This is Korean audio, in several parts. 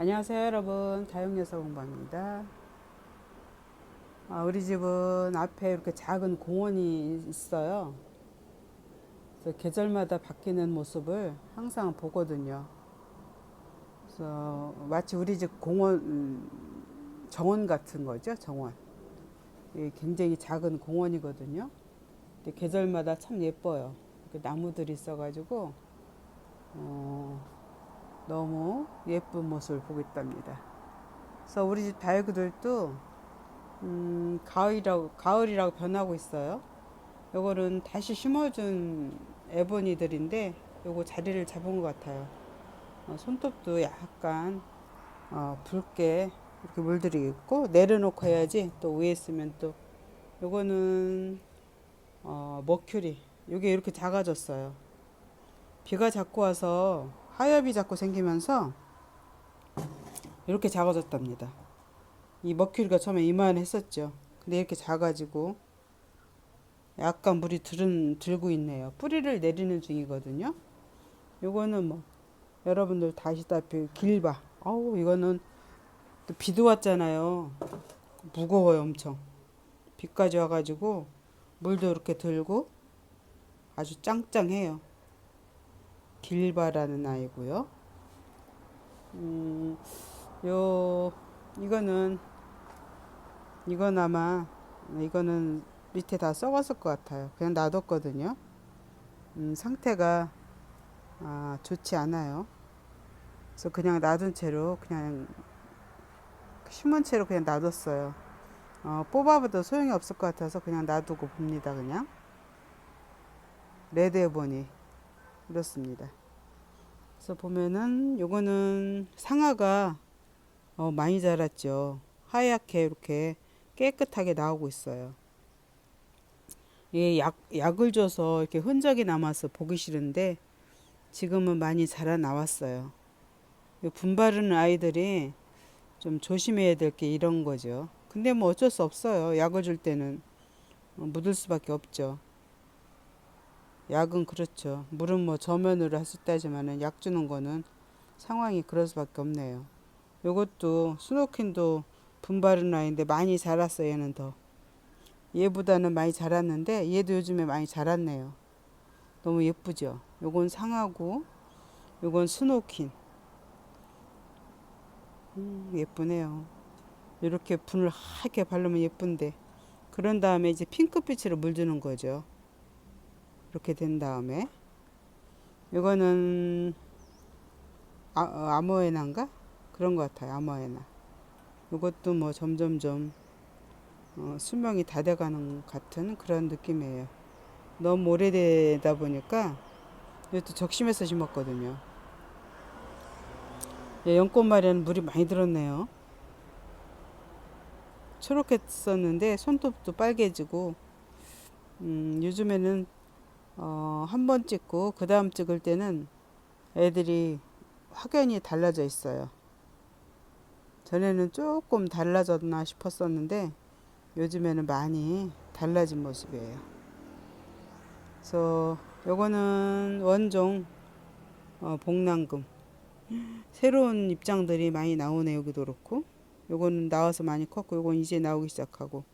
안녕하세요 여러분. 다육여서 공방입니다. 아, 우리 집은 앞에 이렇게 작은 공원이 있어요. 그래서 계절마다 바뀌는 모습을 항상 보거든요. 그래서 마치 우리 집 공원 음, 정원 같은 거죠 정원. 굉장히 작은 공원이거든요. 계절마다 참 예뻐요. 나무들이 있어가지고 어, 너무 예쁜 모습을 보고 있답니다. 그래서 우리 집 다육이들도 음, 가을이라고 가을이라고 변하고 있어요. 요거는 다시 심어준 에보니들인데 요거 자리를 잡은 것 같아요. 어, 손톱도 약간 어, 붉게 이렇게 물들이겠고 내려놓고 해야지 또 위에 있으면 또 요거는 어, 머큐리 요게 이렇게 작아졌어요. 비가 자꾸 와서 하엽이 자꾸 생기면서 이렇게 작아졌답니다. 이 머큐리가 처음에 이만 했었죠. 근데 이렇게 작아지고 약간 물이 들은, 들고 있네요. 뿌리를 내리는 중이거든요. 요거는 뭐 여러분들 다 아시다시피 길바. 어우 이거는 또 비도 왔잖아요. 무거워요 엄청. 비까지 와가지고 물도 이렇게 들고 아주 짱짱해요. 길바라는 아이고요. 음, 요 이거는 이건 아마 이거는 밑에 다 썩었을 것 같아요. 그냥 놔뒀거든요. 음, 상태가 아, 좋지 않아요. 그래서 그냥 놔둔 채로 그냥 심은 채로 그냥 놔뒀어요. 어, 뽑아봐도 소용이 없을 것 같아서 그냥 놔두고 봅니다. 그냥 레드 보니 이렇습니다. 그래서 보면은 요거는 상아가 어, 많이 자랐죠. 하얗게 이렇게 깨끗하게 나오고 있어요. 예, 약, 약을 줘서 이렇게 흔적이 남아서 보기 싫은데 지금은 많이 자라 나왔어요. 분바르는 아이들이 좀 조심해야 될 게 이런 거죠. 근데 뭐 어쩔 수 없어요. 약을 줄 때는 어, 묻을 수밖에 없죠. 약은 그렇죠. 물은 뭐 저면으로 할수 있다지만은 약 주는 거는 상황이 그럴 수밖에 없네요. 요것도 스노킨도 분바른 아이인데 많이 자랐어요. 얘는 더. 얘보다는 많이 자랐는데 얘도 요즘에 많이 자랐네요. 너무 예쁘죠. 요건 상하고 요건 스노킨. 음, 예쁘네요. 이렇게 분을 하얗게 바르면 예쁜데 그런 다음에 이제 핑크빛으로 물주는 거죠. 이렇게 된 다음에 이거는 아, 어, 아모에나인가? 그런 것 같아요 아모에나. 이것도 뭐 점점점 어, 수명이 다 돼가는 같은 그런 느낌이에요. 너무 오래되다 보니까 이것도 적심해서 심었거든요. 예, 연꽃말에는 물이 많이 들었네요. 초록했었는데 손톱도 빨개지고 음, 요즘에는 어, 한 번 찍고 그 다음 찍을 때는 애들이 확연히 달라져 있어요. 전에는 조금 달라졌나 싶었었는데 요즘에는 많이 달라진 모습이에요. 그래서 요거는 원종 어, 복랑금 새로운 입장들이 많이 나오네 여기도 그렇고 요거는 나와서 많이 컸고 요건 이제 나오기 시작하고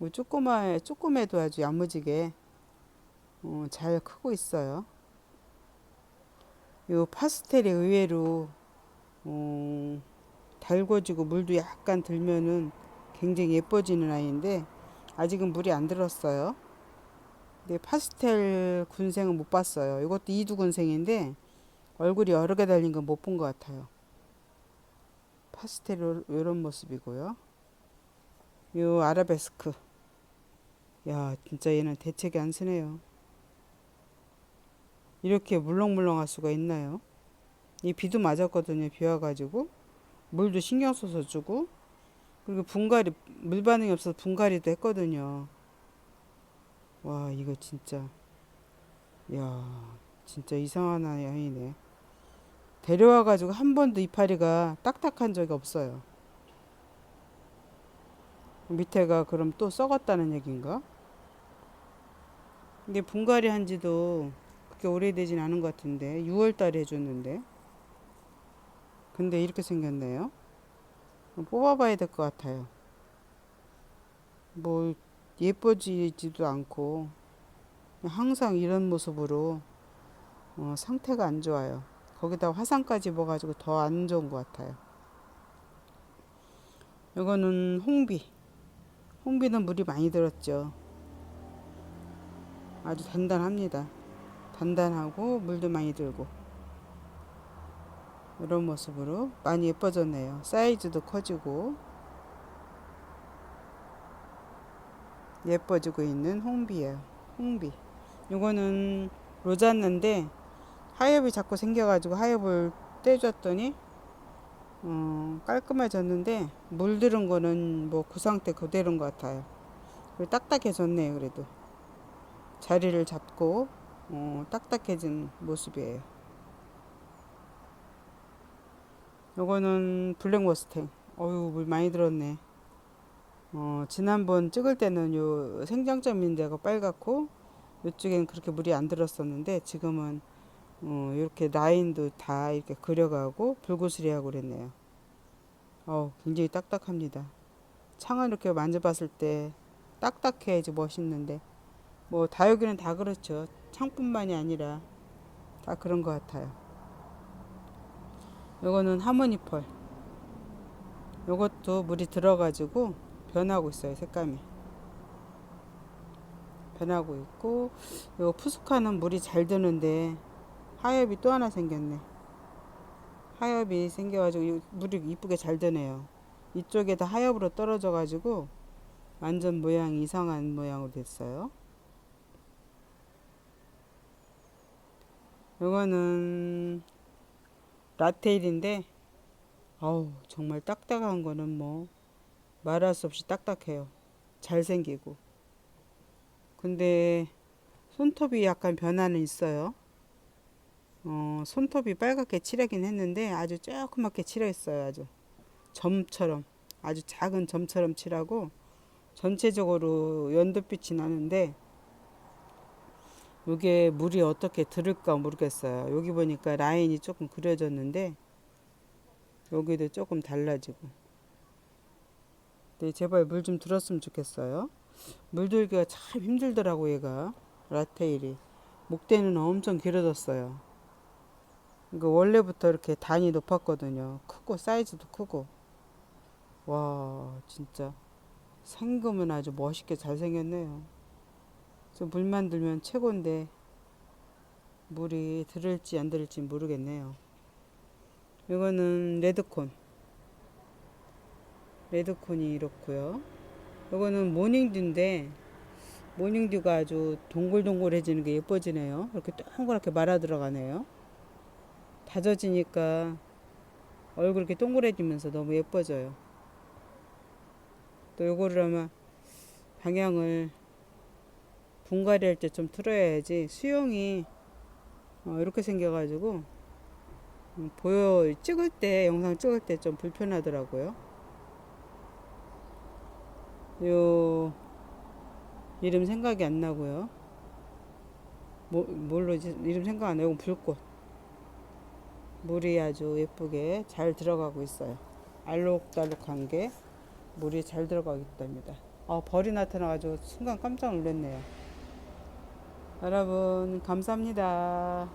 뭐 조그마 조그매도 아주 야무지게 어, 잘 크고 있어요. 요 파스텔이 의외로 어, 달궈지고 물도 약간 들면은 굉장히 예뻐지는 아이인데 아직은 물이 안 들었어요. 근데 파스텔 군생은 못 봤어요. 이것도 이두 군생인데 얼굴이 여러 개 달린 건 못 본 것 같아요. 파스텔 이런 모습이고요. 요 아라베스크 야 진짜 얘는 대책이 안 쓰네요. 이렇게 물렁물렁할 수가 있나요? 이 비도 맞았거든요. 비 와가지고 물도 신경 써서 주고 그리고 분갈이 물 반응이 없어서 분갈이도 했거든요. 와 이거 진짜 야 진짜 이상한 아이네. 데려와가지고 한 번도 이파리가 딱딱한 적이 없어요. 밑에가 그럼 또 썩었다는 얘기인가? 이게 분갈이 한지도 그렇게 오래되진 않은 것 같은데 6월 달에 해줬는데 근데 이렇게 생겼네요. 뽑아봐야 될 것 같아요. 뭐 예뻐지지도 않고 항상 이런 모습으로 어, 상태가 안 좋아요. 거기다 화상까지 먹어가지고 더 안 좋은 것 같아요. 이거는 홍비. 홍비는 물이 많이 들었죠. 아주 단단합니다. 단단하고 물도 많이 들고 이런 모습으로 많이 예뻐졌네요. 사이즈도 커지고 예뻐지고 있는 홍비예요. 홍비. 이거는 로잔나인데 하엽이 자꾸 생겨가지고 하엽을 떼줬더니 어, 깔끔해졌는데 물들은 거는 뭐 그 상태 그대로인 것 같아요. 딱딱해졌네요. 그래도 자리를 잡고 어, 딱딱해진 모습이에요. 요거는 블랙 머스탱. 어유 물 많이 들었네. 어, 지난번 찍을 때는 요 생장점 데가 빨갛고 이쪽에는 그렇게 물이 안 들었었는데 지금은 어, 이렇게 라인도 다 이렇게 그려가고 불구스리하고 그랬네요. 어, 굉장히 딱딱합니다. 창을 이렇게 만져봤을 때 딱딱해야지 멋있는데 뭐 다육이는 다 그렇죠. 창뿐만이 아니라 다 그런 것 같아요. 요거는 하모니펄. 요것도 물이 들어가지고 변하고 있어요. 색감이. 변하고 있고 요 푸스카는 물이 잘 드는데 하엽이 또 하나 생겼네. 하엽이 생겨가지고 이 물이 이쁘게 잘 드네요. 이쪽에다 하엽으로 떨어져가지고 완전 모양이 이상한 모양으로 됐어요. 이거는 라테일인데 어우 정말 딱딱한 거는 뭐 말할 수 없이 딱딱해요. 잘생기고. 근데 손톱이 약간 변화는 있어요. 어, 손톱이 빨갛게 칠하긴 했는데 아주 조그맣게 칠했어요. 아주 점처럼 아주 작은 점처럼 칠하고 전체적으로 연두빛이 나는데 이게 물이 어떻게 들을까 모르겠어요. 여기 보니까 라인이 조금 그려졌는데 여기도 조금 달라지고. 네, 제발 물 좀 들었으면 좋겠어요. 물 들기가 참 힘들더라고 얘가 라테일이 목대는 엄청 길어졌어요. 이거 원래부터 이렇게 단이 높았거든요. 크고 사이즈도 크고 와 진짜 생금은 아주 멋있게 잘 생겼네요. 저 물만 들면 최고인데 물이 들을지 안 들을지 모르겠네요. 이거는 레드콘. 레드콘이 이렇고요. 이거는 모닝듀인데 모닝듀가 아주 동글동글해지는 게 예뻐지네요. 이렇게 동그랗게 말아 들어가네요. 다져지니까 얼굴 이렇게 동그래지면서 너무 예뻐져요. 또 요거를 아마 방향을 분갈이 할 때 좀 틀어야지 수영이 어, 이렇게 생겨가지고 음, 보여 찍을 때 영상 찍을 때 좀 불편하더라고요. 요 이름 생각이 안 나고요. 뭐, 뭘로 지- 이름 생각 안 나요. 불꽃. 물이 아주 예쁘게 잘 들어가고 있어요. 알록달록한 게 물이 잘 들어가고 있답니다. 아, 벌이 나타나가지고 순간 깜짝 놀랐네요. 여러분, 감사합니다.